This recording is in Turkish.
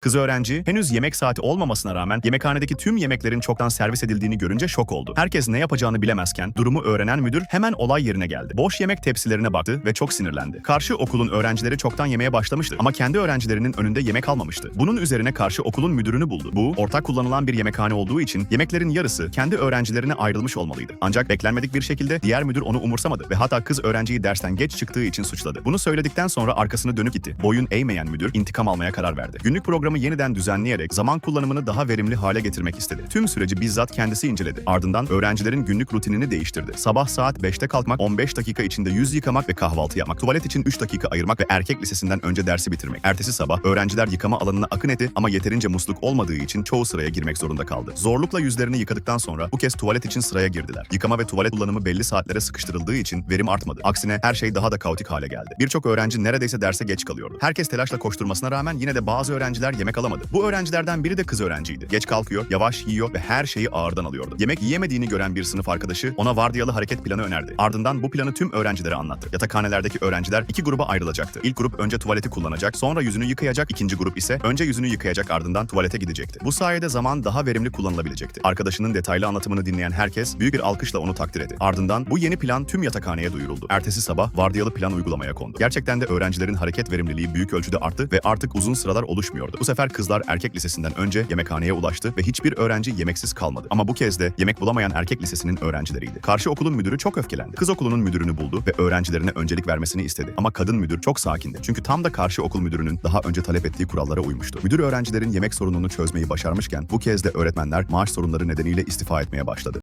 Kız öğrenci henüz yemek saati olmamasına rağmen yemekhanedeki tüm yemeklerin çoktan servis edildiğini görünce şok oldu. Herkes ne yapacağını bilemezken durumu öğrenen müdür hemen olay yerine geldi. Boş yemek tepsilerine baktı ve çok sinirlendi. Karşı okulun öğrencileri çoktan yemeye başlamıştı ama kendi öğrencilerinin önünde yemek almamıştı. Bunun üzerine karşı okulun müdürünü buldu. Bu ortak kullanılan bir yemekhane olduğu için yemeklerin yarısı kendi öğrencilerine ayrılmış olmalıydı. Ancak beklenmedik bir şekilde diğer müdür onu umursamadı ve hatta kız öğrenciyi dersten geç çıktığı için suçladı. Bunu söyledikten sonra arkasını dönüp gitti. Boyun eğmeyen müdür intikam almaya karar verdi. Günlük programı yeniden düzenleyerek zaman kullanımını daha verimli hale getirmek istedi. Tüm süreci bizzat kendisi inceledi. Ardından öğrencilerin günlük rutinini değiştirdi. Sabah saat 5'te kalkmak, 15 dakika içinde yüz yıkamak ve kahvaltı yapmak, tuvalet için 3 dakika ayırmak ve erkek lisesinden önce dersi bitirmek. Ertesi sabah öğrenciler yıkama alanına akın etti ama yeterince musluk olmadığı için çoğu sıraya girmek zorunda kaldı. Zorlukla yüzlerini yıkadıktan sonra bu kez tuvalet için sıraya girdiler. Yıkama ve tuvalet kullanımı belli saatlere sıkıştırıldığı için verim artmadı. Aksine her şey daha da kaotik hale geldi. Birçok öğrenci neredeyse derse geç kalıyordu. Herkes telaşla koşturmasına rağmen yine de bazı öğrenciler yemek alamadı. Bu öğrencilerden biri de kız öğrenciydi. Geç kalkıyor, yavaş yiyor ve her şeyi ağırdan alıyordu. Yemek yiyemediğini gören bir sınıf arkadaşı ona vardiyalı hareket planı önerdi. Ardından bu planı tüm öğrencilere anlattı. Yatakhanelerdeki öğrenciler iki gruba ayrılacaktı. İlk grup önce tuvaleti kullanacak, sonra yüzünü yıkayacak. İkinci grup ise önce yüzünü yıkayacak ardından tuvalete gidecekti. Bu sayede zaman daha verimli kullanılabilecekti. Arkadaşının detaylı anlatımını dinleyen herkes büyük bir alkışla onu takdir etti. Ardından bu yeni plan tüm yatakhaneye duyuruldu. Ertesi sabah vardiyalı plan uygulamaya kondu. Gerçekten de öğrencilerin hareket verimliliği büyük ölçüde arttı ve artık uzun sıralar oluşmuyordu. Bu sefer kızlar erkek lisesinden önce yemekhaneye ulaştı ve hiçbir öğrenci yemeksiz kalmadı. Ama bu kez de yemek bulamayan erkek lisesinin öğrencileriydi. Karşı okulun müdürü çok öfkelendi. Kız okulunun müdürünü buldu ve öğrencilerine öncelik vermesini istedi. Ama kadın müdür çok sakindi. Çünkü tam da karşı okul müdürünün daha önce talep ettiği kurallara uymuştu. Müdür öğrencilerin yemek sorununu çözmeyi başarmışken bu kez de öğretmenler maaş sorunları nedeniyle istifa etmeye başladı.